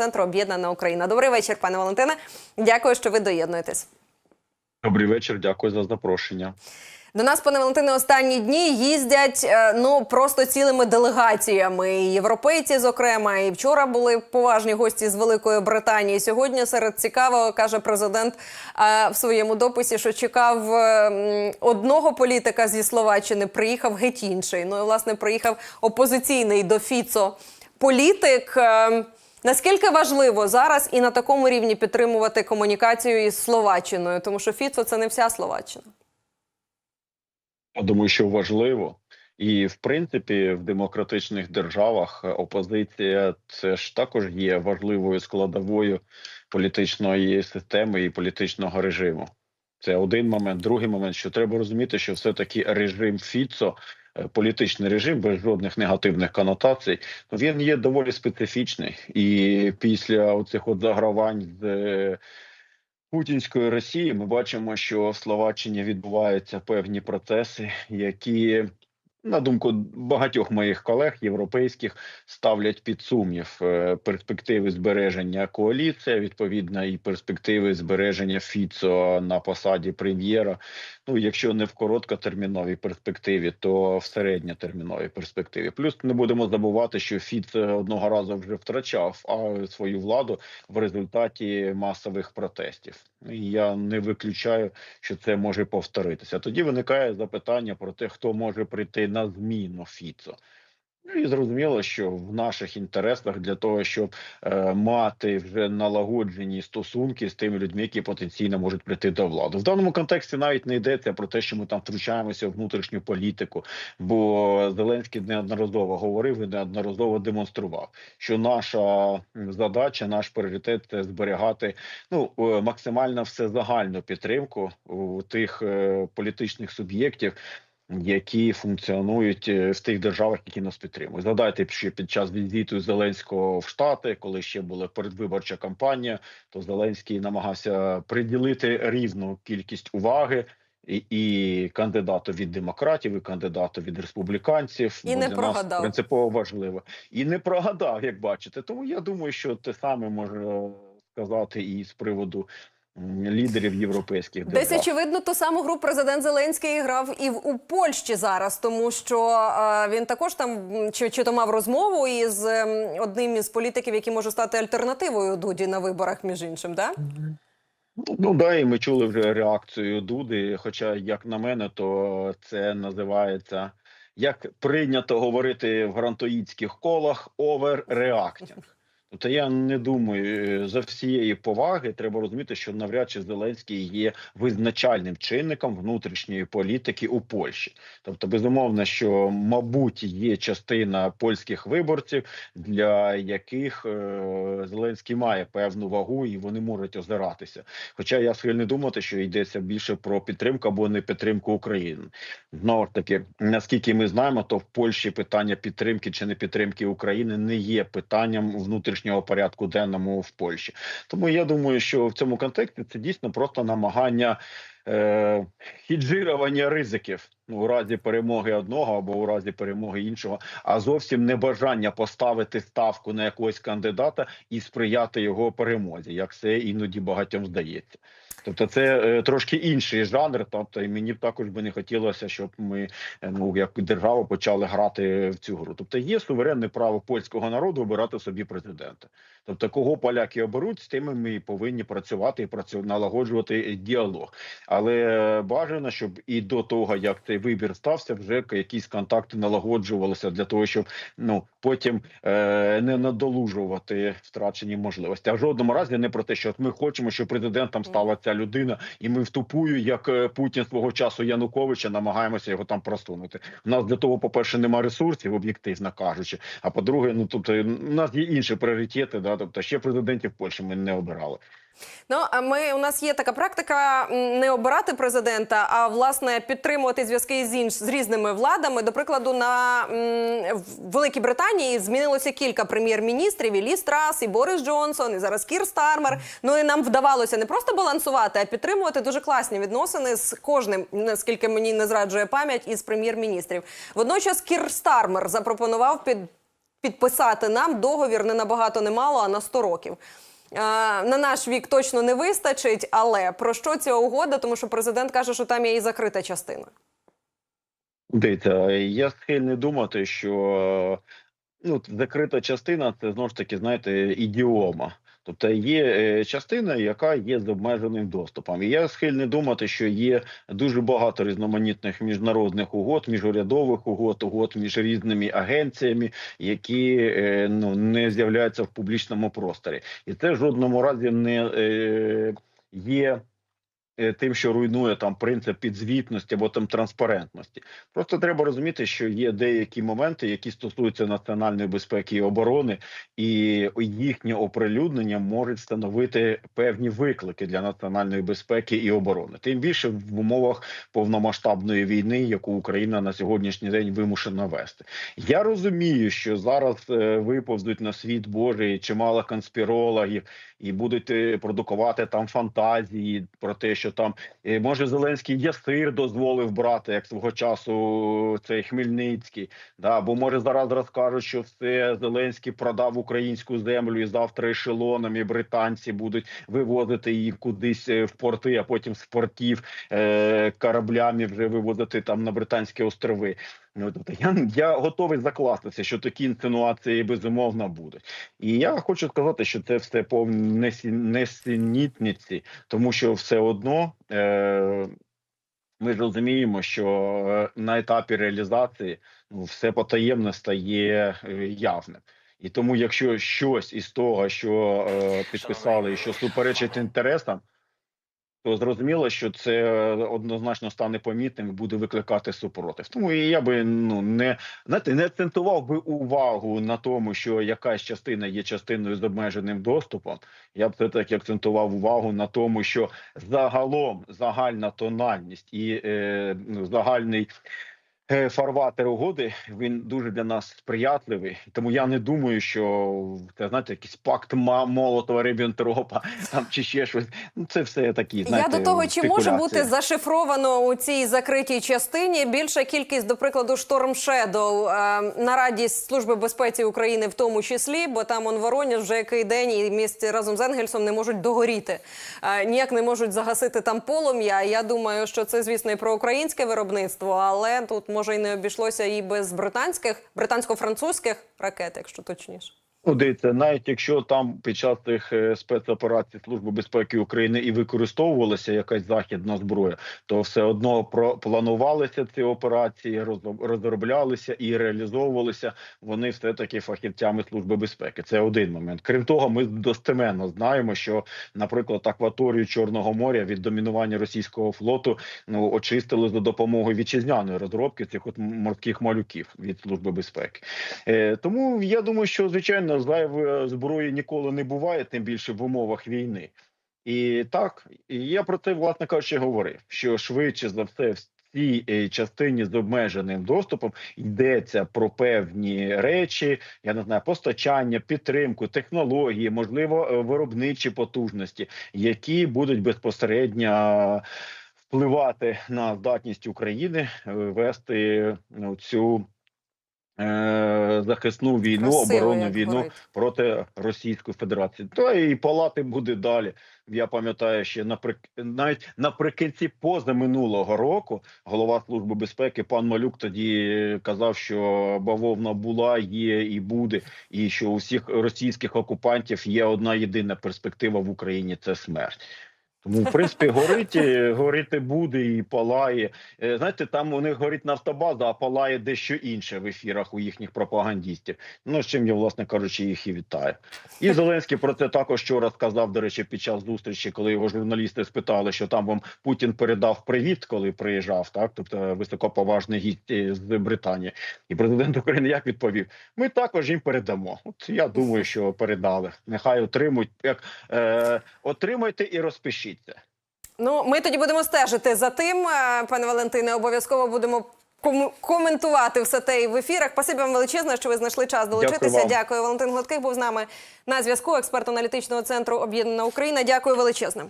центру Об'єднана Україна. Добрий вечір, пане Валентине. Дякую, що ви доєднуєтесь. Добрий вечір, дякую за запрошення. До нас, пане Валентине, останні дні їздять е, ну просто цілими делегаціями. І європейці, зокрема, і вчора були поважні гості з Великої Британії. Сьогодні серед цікавого каже президент е, в своєму дописі, що чекав е, одного політика зі Словаччини, приїхав геть інший. Ну і власне приїхав опозиційний до Фіцо політик. Наскільки важливо зараз і на такому рівні підтримувати комунікацію із Словаччиною, тому що Фіцо це не вся Словаччина. Я Думаю, що важливо. І в принципі, в демократичних державах опозиція це ж також є важливою складовою політичної системи і політичного режиму. Це один момент. Другий момент, що треба розуміти, що все таки режим Фіцо, політичний режим без жодних негативних конотацій, він є доволі специфічний. І після оцих от загравань з е, путінської Росії ми бачимо, що в Словаччині відбуваються певні процеси, які, на думку багатьох моїх колег європейських, ставлять під сумнів е, перспективи збереження коаліції, відповідно, і перспективи збереження Фіцо на посаді прем'єра. Ну, якщо не в короткотерміновій перспективі, то в середньотерміновій перспективі. Плюс не будемо забувати, що Фіц одного разу вже втрачав свою владу в результаті масових протестів. Я не виключаю, що це може повторитися. Тоді виникає запитання про те, хто може прийти на зміну Фіцо. Ну і зрозуміло, що в наших інтересах для того, щоб е, мати вже налагоджені стосунки з тими людьми, які потенційно можуть прийти до влади. В даному контексті навіть не йдеться про те, що ми там втручаємося в внутрішню політику, бо Зеленський неодноразово говорив і неодноразово демонстрував, що наша задача, наш пріоритет це зберігати ну е, максимально всезагальну підтримку у тих е, політичних суб'єктів які функціонують е, в тих державах, які нас підтримують. Згадайте, що під час візиту Зеленського в Штати, коли ще була передвиборча кампанія, то Зеленський намагався приділити рівну кількість уваги. І, і кандидату від демократів, і кандидату від республіканців І не для прогадав. нас принципово важливо, і не прогадав, як бачите. Тому я думаю, що те саме може сказати і з приводу лідерів європейських Десь очевидно ту саму гру президент Зеленський грав і в у Польщі зараз, тому що е, він також там чи, чи то мав розмову із ем, одним із політиків, який може стати альтернативою Дуді на виборах, між іншим, да? Ну, Ну да, і ми чули вже реакцію Дуди. Хоча, як на мене, то це називається як прийнято говорити в грантоїдських колах оверреактінг. Тобто я не думаю, е, за всієї поваги треба розуміти, що навряд чи Зеленський є визначальним чинником внутрішньої політики у Польщі. Тобто, безумовно, що мабуть є частина польських виборців, для яких е, Зеленський має певну вагу і вони можуть озиратися. Хоча я схильний думати, що йдеться більше про підтримку або не підтримку України. Знову ж таки, наскільки ми знаємо, то в Польщі питання підтримки чи не підтримки України не є питанням внутрішнього порядку денному в Польщі. Тому я думаю, що в цьому контексті це дійсно просто намагання е, хіджирування ризиків ну, у разі перемоги одного або у разі перемоги іншого, а зовсім не бажання поставити ставку на якогось кандидата і сприяти його перемозі, як це іноді багатьом здається. Тобто, це е, трошки інший жанр. Тобто, і мені б також би не хотілося, щоб ми е, ну як держава почали грати в цю гру. Тобто, є суверенне право польського народу обирати собі президента. Тобто, кого поляки оберуть, з тими ми повинні працювати і працю налагоджувати діалог. Але е, бажано, щоб і до того, як цей вибір стався, вже якісь контакти налагоджувалися для того, щоб ну потім е, не надолужувати втрачені можливості. А в жодному разі не про те, що ми хочемо, щоб президентом стала ця людина, і ми втупую, як е, Путін свого часу Януковича, намагаємося його там просунути. У нас для того, по перше, нема ресурсів, об'єктивно кажучи. А по-друге, ну тобто, у нас є інші пріоритети. Да, тобто ще президентів Польщі ми не обирали. Ну а ми у нас є така практика не обирати президента, а власне підтримувати зв'язки з інш з різними владами. До прикладу, на м, в Великій Британії змінилося кілька прем'єр-міністрів: і Лі Страс, і Борис Джонсон, і зараз Кір Стармер. Ну і нам вдавалося не просто балансувати, а підтримувати дуже класні відносини з кожним, наскільки мені не зраджує пам'ять, із прем'єр-міністрів. Водночас Кір Стармер запропонував під підписати нам договір не набагато не мало, а на 100 років. На наш вік точно не вистачить, але про що ця угода? Тому що президент каже, що там є і закрита частина. Дивіться, я схильний думати, що ну, закрита частина це знову ж таки, знаєте, ідіома. Тобто є е, частина, яка є з обмеженим доступом. І я схильний думати, що є дуже багато різноманітних міжнародних угод, міжурядових угод, угод між різними агенціями, які е, ну не з'являються в публічному просторі, і це в жодному разі не е, є. Е, Тим, що руйнує там принцип підзвітності або там транспарентності, просто треба розуміти, що є деякі моменти, які стосуються національної безпеки і оборони, і їхнє оприлюднення можуть становити певні виклики для національної безпеки і оборони. Тим більше в умовах повномасштабної війни, яку Україна на сьогоднішній день вимушена вести. Я розумію, що зараз е, виповзуть на світ Божий чимало конспірологів і будуть е, продукувати там фантазії про те, що там е, може Зеленський ясир дозволив брати, як свого часу цей Хмельницький. Да, бо може зараз розкажуть, що все Зеленський продав українську землю і завтра ешелонами британці будуть вивозити її кудись е, в порти, а потім з портів е, кораблями вже вивозити там на британські острови. Ну, тобто я, я готовий закластися, що такі інсинуації безумовно будуть. І я хочу сказати, що це все повні несенітниці, тому що все одно. Е, ми розуміємо, що е, на етапі реалізації ну, все потаємне стає е, явним. І тому, якщо щось із того, що е, підписали, що суперечить інтересам, то зрозуміло, що це однозначно стане помітним і буде викликати супротив. Тому я би ну не знаєте, не акцентував би увагу на тому, що якась частина є частиною з обмеженим доступом. Я б все таки акцентував увагу на тому, що загалом загальна тональність і е, ну, загальний. Е, Фарватер угоди він дуже для нас сприятливий, тому я не думаю, що це знаєте, якийсь пакт Молотова Ріббентропа там чи ще щось. Ну це все такі. Знаєте, Я до того, чи може бути зашифровано у цій закритій частині більша кількість, до прикладу, Шторм Шедоу на раді Служби безпеки України, в тому числі, бо там он Воронеж вже який день і місті разом з Енгельсом не можуть догоріти, е, ніяк не можуть загасити там полум'я. Я думаю, що це звісно і про українське виробництво, але тут може і не обійшлося і без британських, британсько-французьких ракет, якщо точніше. Ну, дивіться, навіть якщо там під час тих е, спецоперацій Служби безпеки України і використовувалася якась західна зброя, то все одно планувалися ці операції, розроб- розроблялися і реалізовувалися вони все таки фахівцями служби безпеки. Це один момент. Крім того, ми достеменно знаємо, що, наприклад, акваторію Чорного моря від домінування російського флоту ну очистили за допомогою вітчизняної розробки цих от морських малюків від служби безпеки. Е, тому я думаю, що звичайно зайвої зброї ніколи не буває, тим більше в умовах війни. І так, я про це, власне кажучи, говорив, що швидше за все в цій е, частині з обмеженим доступом йдеться про певні речі, я не знаю, постачання, підтримку, технології, можливо, е, виробничі потужності, які будуть безпосередньо впливати на здатність України е, вести цю е, захисну війну, Красиво, оборонну війну говорить. проти Російської Федерації. Та і палати буде далі. Я пам'ятаю, ще наприк... навіть наприкінці позаминулого року голова служби безпеки пан Малюк тоді казав, що бавовна була, є і буде, і що у всіх російських окупантів є одна єдина перспектива в Україні це смерть. Тому, в принципі, горить, горіти буде і палає. Е, Знаєте, там у них горить нафтобаза, а палає дещо інше в ефірах у їхніх пропагандістів. Ну з чим я, власне кажучи, їх і вітаю. І Зеленський про це також вчора сказав. До речі, під час зустрічі, коли його журналісти спитали, що там вам Путін передав привіт, коли приїжджав, так тобто високоповажний гість е, з Британії. І президент України як відповів: Ми також їм передамо. От я думаю, що передали. Нехай отримують як е, отримайте і розпишіться. Ну, ми тоді будемо стежити за тим, е, пане Валентине. Обов'язково будемо коментувати все те і в ефірах. Спасибі вам величезне, що ви знайшли час долучитися. вам. Дякую. Валентин Гладких був з нами на зв'язку. Експерт аналітичного центру Об'єднана Україна. Дякую величезне.